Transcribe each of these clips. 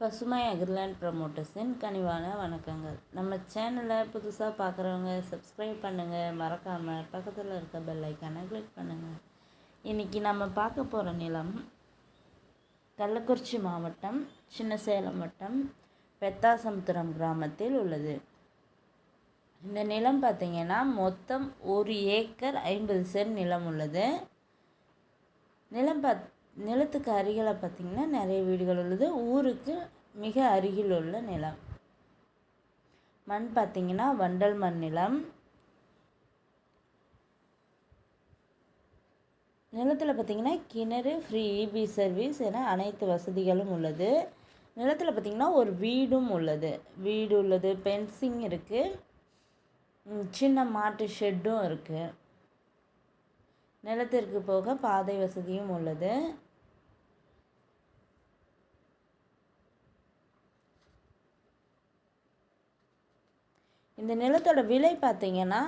பசுமை அக்ரிலேண்ட் ப்ரமோட்டர்ஸின் கனிவான வணக்கங்கள். நம்ம சேனலை புதுசாக பார்க்குறவங்க சப்ஸ்கிரைப் பண்ணுங்கள் மறக்காமல் பக்கத்தில் இருக்க பெல் ஐக்கானை கிளிக் பண்ணுங்கள் இன்றைக்கி நம்ம பார்க்க போகிற நிலம் கள்ளக்குறிச்சி மாவட்டம் சின்ன சேலம் வட்டம் பெத்தாசமுத்திரம் கிராமத்தில் உள்ளது. இந்த நிலம் பார்த்திங்கன்னா மொத்தம் ஒரு ஏக்கர் ஐம்பது சென்ட் நிலம் உள்ளது. நிலம் பாத் நிலத்துக்கு அருகில் பார்த்திங்கன்னா நிறைய வீடுகள் உள்ளது. ஊருக்கு மிக அருகில் உள்ள நிலம். மண் பார்த்திங்கன்னா வண்டல் மண் நிலம். நிலத்தில் பார்த்திங்கன்னா கிணறு ஃப்ரீ இபி சர்வீஸ் என அனைத்து வசதிகளும் உள்ளது. நிலத்தில் பார்த்திங்கன்னா ஒரு வீடும் உள்ளது. வீடு உள்ளது பென்சிங் இருக்குது சின்ன மாட்டு ஷெட்டும் இருக்குது நிலத்திற்கு போக பாதை வசதியும் உள்ளது. இந்த நிலத்தோட விலை பார்த்திங்கன்னா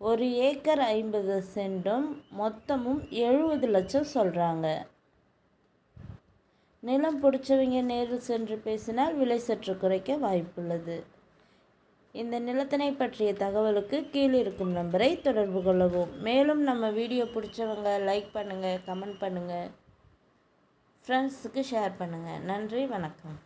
ஒரு ஏக்கர் ஐம்பது சென்டும் மொத்தமும் எழுபது லட்சம் சொல்கிறாங்க நிலம் பிடிச்சவங்க நேரில் சென்று பேசினால் விலை சற்று குறைக்க வாய்ப்புள்ளது. இந்த நிலத்தினை பற்றிய தகவலுக்கு கீழே இருக்கும் நம்பரை தொடர்பு கொள்ளவும். மேலும் நம்ம வீடியோ பிடிச்சவங்க லைக் பண்ணுங்கள் கமெண்ட் பண்ணுங்கள் ஃப்ரெண்ட்ஸுக்கு ஷேர் பண்ணுங்கள் நன்றி வணக்கம்.